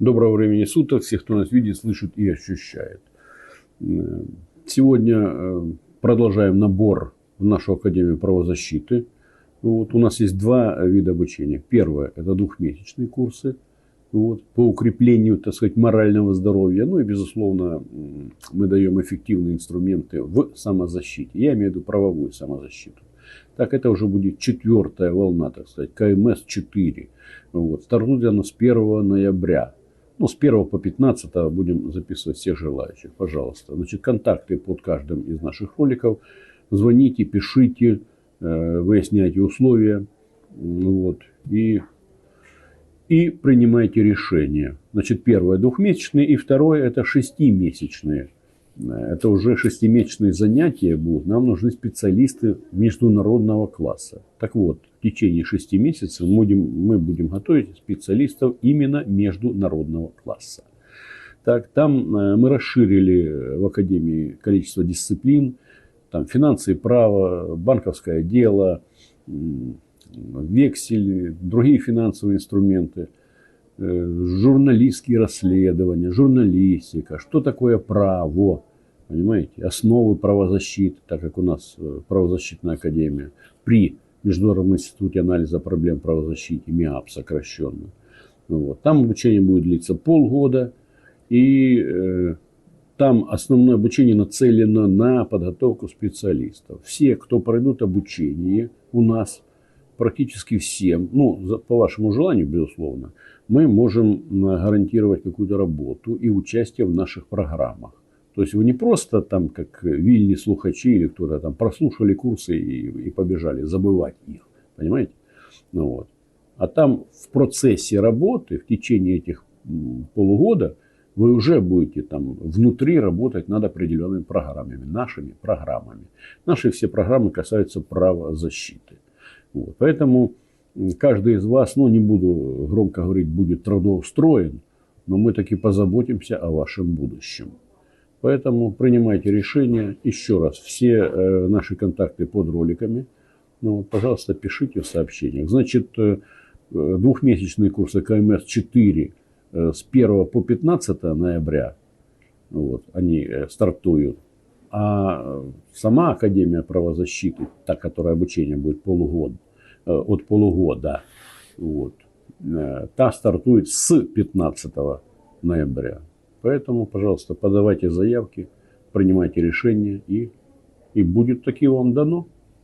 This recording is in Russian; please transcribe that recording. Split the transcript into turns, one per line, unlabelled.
Доброго времени суток, всех, кто нас видит, слышит и ощущает. Э, Сегодня э, продолжаем набор в нашу Академию правозащиты. Вот, у нас есть два вида обучения. Первое – это двухмесячные курсы вот, по укреплению, так сказать, морального здоровья. Ну и, безусловно, мы даем эффективные инструменты в самозащите. Я имею в виду правовую самозащиту. Так, это уже будет четвертая волна, так сказать, КМС-4. Вот. Стартует она с 1 ноября. Ну, с 1 по 15 будем записывать всех желающих. Пожалуйста. Значит, контакты под каждым из наших роликов. Звоните, пишите, э, выясняйте условия. Вот. И, и принимайте решения. Значит, первое двухмесячные, и второе это шестимесячные. Это уже шестимесячные занятия будут. Нам нужны специалисты международного класса. Так вот, в течение шести месяцев будем, мы будем готовить специалистов именно международного класса. Так, там э, мы расширили в Академии количество дисциплин. Там финансы и право, банковское дело, вексель, другие финансовые инструменты, журналистские расследования, журналистика, что такое право, понимаете, основы правозащиты, так как у нас э, правозащитная академия при Международном институте анализа проблем правозащиты, МИАП сокращенно. Ну вот. Там обучение будет длиться полгода, и э, там основное обучение нацелено на подготовку специалистов. Все, кто пройдут обучение у нас, практически всем, ну, по вашему желанию, безусловно, мы можем гарантировать какую-то работу и участие в наших программах. То есть вы не просто там, как вильни слухачи или кто-то там, прослушали курсы и, и побежали забывать их. Понимаете? Ну, вот. А там в процессе работы, в течение этих полугода, вы уже будете там внутри работать над определенными программами, нашими программами. Наши все программы касаются правозащиты. Вот. Поэтому каждый из вас, ну не буду громко говорить, будет трудоустроен, но мы таки позаботимся о вашем будущем. Поэтому принимайте решения. Еще раз, все э, наши контакты под роликами. Ну, вот, пожалуйста, пишите в сообщениях. Значит, э, э, двухмесячные курсы КМС-4 э, с 1 по 15 ноября вот, они э, стартуют. А сама Академия правозащиты, та, которая обучение будет полугод, э, от полугода, вот, э, та стартует с 15 ноября. Поэтому, пожалуйста, подавайте заявки, принимайте решения, и, и будет таки вам дано.